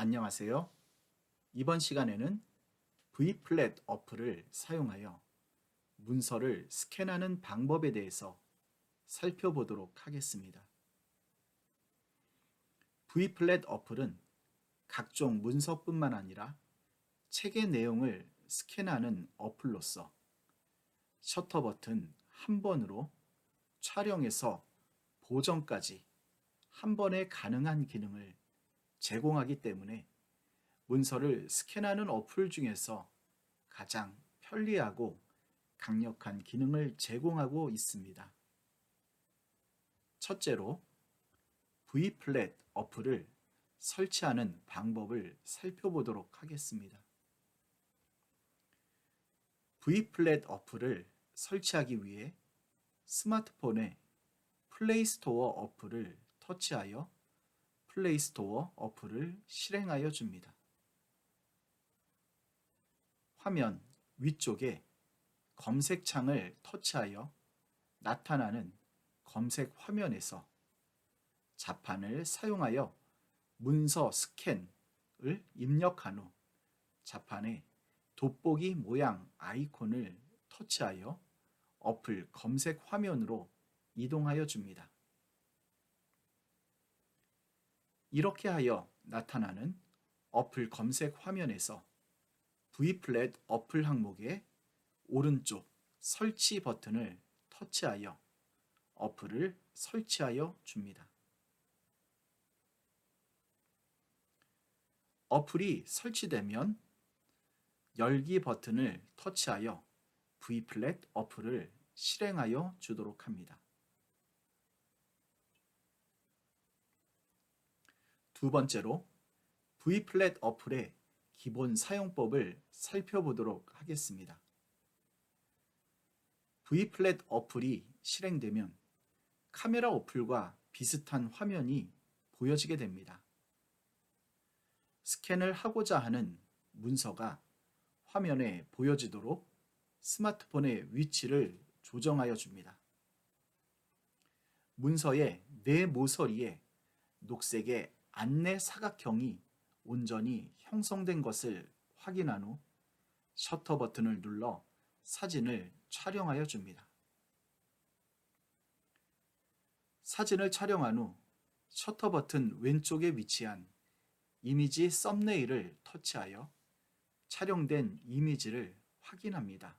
안녕하세요. 이번 시간에는 V플랫 어플을 사용하여 문서를 스캔하는 방법에 대해서 살펴보도록 하겠습니다. V플랫 어플은 각종 문서뿐만 아니라 책의 내용을 스캔하는 어플로서 셔터 버튼 한 번으로 촬영에서 보정까지 한 번에 가능한 기능을 제공하기 때문에 문서를 스캔하는 어플 중에서 가장 편리하고 강력한 기능을 제공하고 있습니다. 첫째로 V플랫 어플을 설치하는 방법을 살펴보도록 하겠습니다. V플랫 어플을 설치하기 위해 스마트폰에 플레이스토어 어플을 터치하여 플레이스토어 어플을 실행하여 줍니다. 화면 위쪽에 검색창을 터치하여 나타나는 검색 화면에서 자판을 사용하여 문서 스캔을 입력한 후 자판에 돋보기 모양 아이콘을 터치하여 어플 검색 화면으로 이동하여 줍니다. 이렇게 하여 나타나는 어플 검색 화면에서 V플랫 어플 항목의 오른쪽 설치 버튼을 터치하여 어플을 설치하여 줍니다. 어플이 설치되면 열기 버튼을 터치하여 V플랫 어플을 실행하여 주도록 합니다. 두 번째로 V플랫 어플의 기본 사용법을 살펴보도록 하겠습니다. V플랫 어플이 실행되면 카메라 어플과 비슷한 화면이 보여지게 됩니다. 스캔을 하고자 하는 문서가 화면에 보여지도록 스마트폰의 위치를 조정하여 줍니다. 문서의 내 모서리에 녹색의 안내 사각형이 온전히 형성된 것을 확인한 후 셔터 버튼을 눌러 사진을 촬영하여 줍니다. 사진을 촬영한 후 셔터 버튼 왼쪽에 위치한 이미지 썸네일을 터치하여 촬영된 이미지를 확인합니다.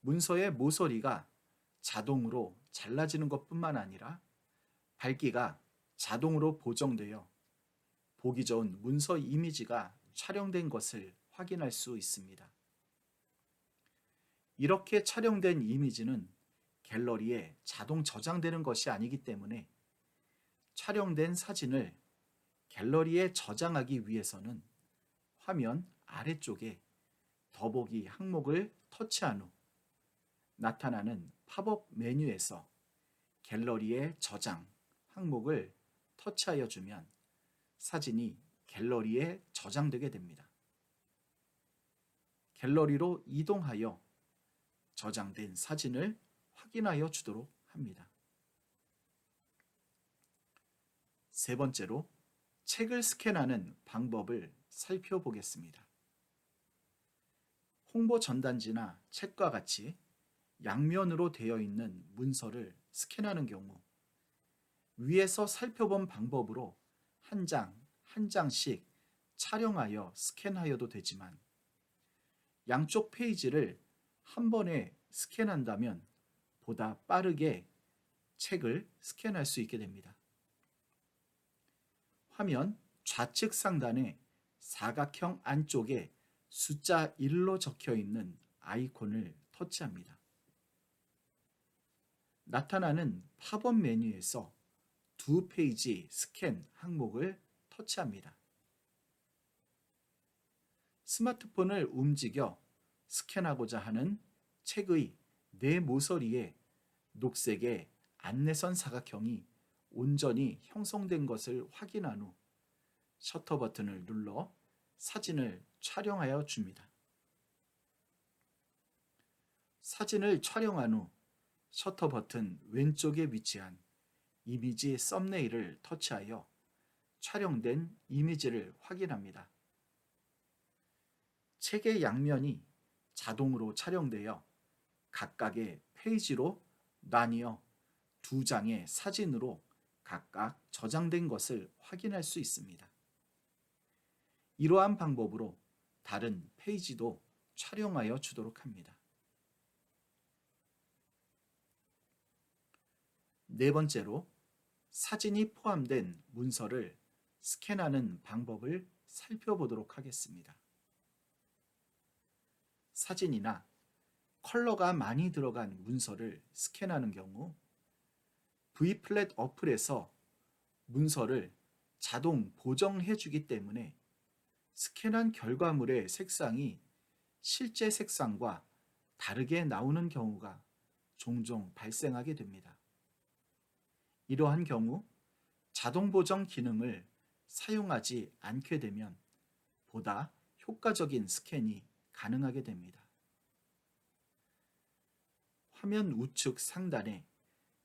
문서의 모서리가 자동으로 잘라지는 것뿐만 아니라 밝기가 자동으로 보정되어 보기 좋은 문서 이미지가 촬영된 것을 확인할 수 있습니다. 이렇게 촬영된 이미지는 갤러리에 자동 저장되는 것이 아니기 때문에 촬영된 사진을 갤러리에 저장하기 위해서는 화면 아래쪽에 더보기 항목을 터치한 후 나타나는 팝업 메뉴에서 갤러리에 저장 항목을 터치하여 주면 사진이 갤러리에 저장되게 됩니다. 갤러리로 이동하여 저장된 사진을 확인하여 주도록 합니다. 세 번째로 책을 스캔하는 방법을 살펴보겠습니다. 홍보 전단지나 책과 같이 양면으로 되어 있는 문서를 스캔하는 경우 위에서 살펴본 방법으로 한 장, 한 장씩 촬영하여 스캔하여도 되지만 양쪽 페이지를 한 번에 스캔한다면 보다 빠르게 책을 스캔할 수 있게 됩니다. 화면 좌측 상단에 사각형 안쪽에 숫자 1로 적혀 있는 아이콘을 터치합니다. 나타나는 팝업 메뉴에서 두 페이지 스캔 항목을 터치합니다. 스마트폰을 움직여 스캔하고자 하는 책의 내 모서리에 녹색의 안내선 사각형이 온전히 형성된 것을 확인한 후 셔터 버튼을 눌러 사진을 촬영하여 줍니다. 사진을 촬영한 후 셔터 버튼 왼쪽에 위치한 이미지 썸네일을 터치하여 촬영된 이미지를 확인합니다. 책의 양면이 자동으로 촬영되어 각각의 페이지로 나뉘어 두 장의 사진으로 각각 저장된 것을 확인할 수 있습니다. 이러한 방법으로 다른 페이지도 촬영하여 주도록 합니다. 네 번째로 사진이 포함된 문서를 스캔하는 방법을 살펴보도록 하겠습니다. 사진이나 컬러가 많이 들어간 문서를 스캔하는 경우 V플랫 어플에서 문서를 자동 보정해 주기 때문에 스캔한 결과물의 색상이 실제 색상과 다르게 나오는 경우가 종종 발생하게 됩니다. 이러한 경우 자동 보정 기능을 사용하지 않게 되면 보다 효과적인 스캔이 가능하게 됩니다. 화면 우측 상단에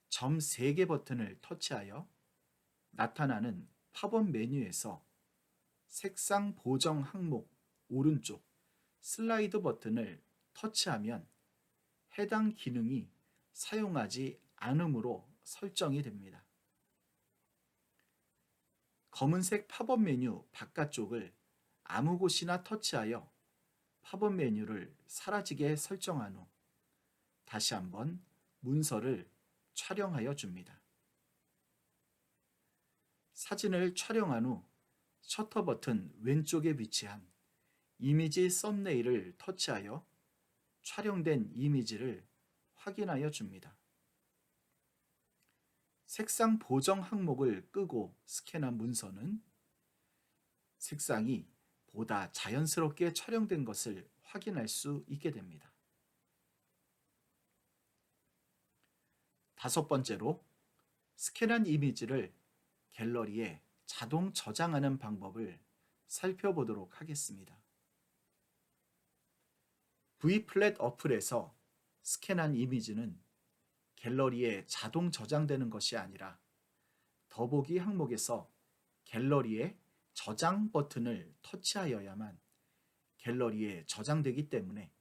점 3개 버튼을 터치하여 나타나는 팝업 메뉴에서 색상 보정 항목 오른쪽 슬라이드 버튼을 터치하면 해당 기능이 사용하지 않으므로 설정이 됩니다. 검은색 팝업 메뉴 바깥쪽을 아무 곳이나 터치하여 팝업 메뉴를 사라지게 설정한 후 다시 한번 문서를 촬영하여 줍니다. 사진을 촬영한 후 셔터 버튼 왼쪽에 위치한 이미지 썸네일을 터치하여 촬영된 이미지를 확인하여 줍니다. 색상 보정 항목을 끄고 스캔한 문서는 색상이 보다 자연스럽게 촬영된 것을 확인할 수 있게 됩니다. 다섯 번째로 스캔한 이미지를 갤러리에 자동 저장하는 방법을 살펴보도록 하겠습니다. V플랫 어플에서 스캔한 이미지는 갤러리에 자동 저장되는 것이 아니라 더보기 항목에서 갤러리에 저장 버튼을 터치하여야만 갤러리에 저장되기 때문에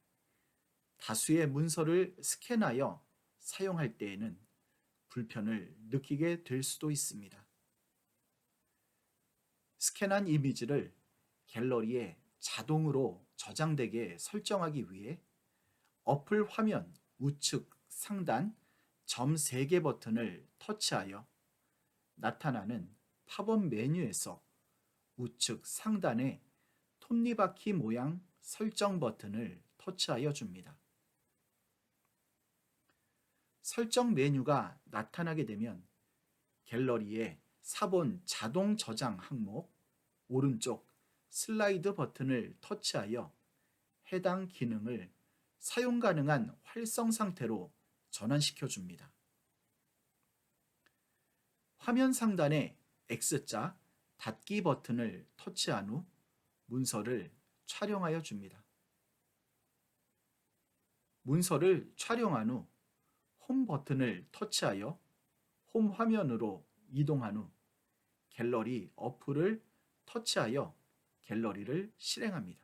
다수의 문서를 스캔하여 사용할 때에는 불편을 느끼게 될 수도 있습니다. 스캔한 이미지를 갤러리에 자동으로 저장되게 설정하기 위해 어플 화면 우측 상단 점 3개 버튼을 터치하여 나타나는 팝업 메뉴에서 우측 상단에 톱니바퀴 모양 설정 버튼을 터치하여 줍니다. 설정 메뉴가 나타나게 되면 갤러리에 사본 자동 저장 항목 오른쪽 슬라이드 버튼을 터치하여 해당 기능을 사용 가능한 활성 상태로 전환시켜 줍니다. 화면 상단에 X자 닫기 버튼을 터치한 후 문서를 촬영하여 줍니다. 문서를 촬영한 후 홈 버튼을 터치하여 홈 화면으로 이동한 후 갤러리 어플을 터치하여 갤러리를 실행합니다.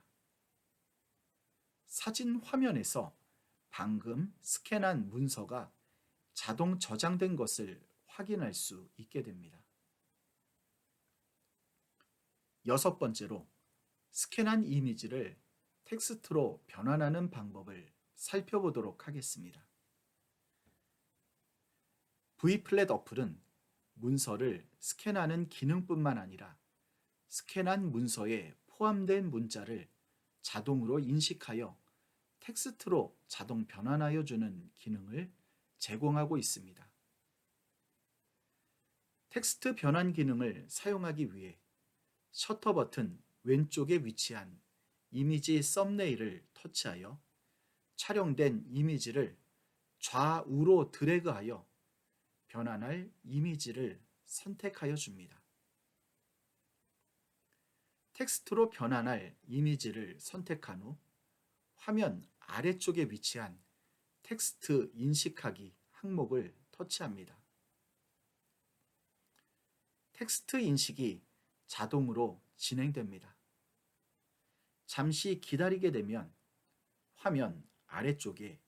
사진 화면에서 방금 스캔한 문서가 자동 저장된 것을 확인할 수 있게 됩니다. 여섯 번째로 스캔한 이미지를 텍스트로 변환하는 방법을 살펴보도록 하겠습니다. V플랫 어플은 문서를 스캔하는 기능뿐만 아니라 스캔한 문서에 포함된 문자를 자동으로 인식하여 텍스트로 자동 변환하여 주는 기능을 제공하고 있습니다. 텍스트 변환 기능을 사용하기 위해 셔터 버튼 왼쪽에 위치한 이미지 썸네일을 터치하여 촬영된 이미지를 좌우로 드래그하여 변환할 이미지를 선택하여 줍니다. 텍스트로 변환할 이미지를 선택한 후 화면 아래쪽에 위치한 텍스트 인식하기 항목을 터치합니다. 텍스트 인식이 자동으로 진행됩니다. 잠시 기다리게 되면 화면 아래쪽에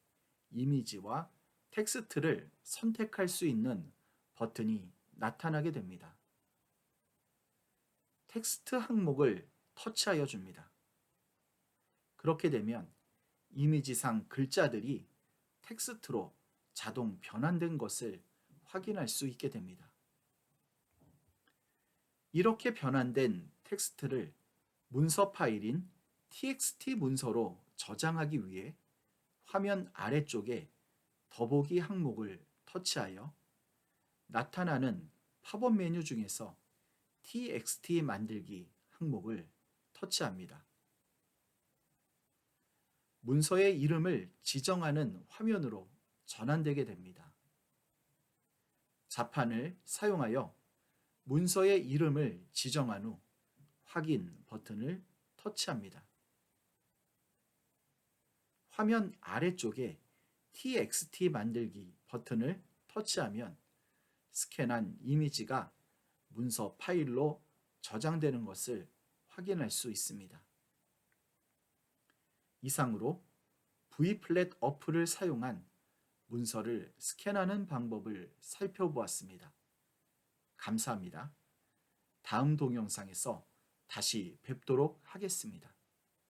이미지와 텍스트를 선택할 수 있는 버튼이 나타나게 됩니다. 텍스트 항목을 터치하여 줍니다. 그렇게 되면 이미지상 글자들이 텍스트로 자동 변환된 것을 확인할 수 있게 됩니다. 이렇게 변환된 텍스트를 문서 파일인 txt 문서로 저장하기 위해 화면 아래쪽에 더보기 항목을 터치하여 나타나는 팝업 메뉴 중에서 txt 만들기 항목을 터치합니다. 문서의 이름을 지정하는 화면으로 전환되게 됩니다. 자판을 사용하여 문서의 이름을 지정한 후 확인 버튼을 터치합니다. 화면 아래쪽에 txt 만들기 버튼을 터치하면 스캔한 이미지가 문서 파일로 저장되는 것을 확인할 수 있습니다. 이상으로 V플랫 어플을 사용한 문서를 스캔하는 방법을 살펴보았습니다. 감사합니다. 다음 동영상에서 다시 뵙도록 하겠습니다.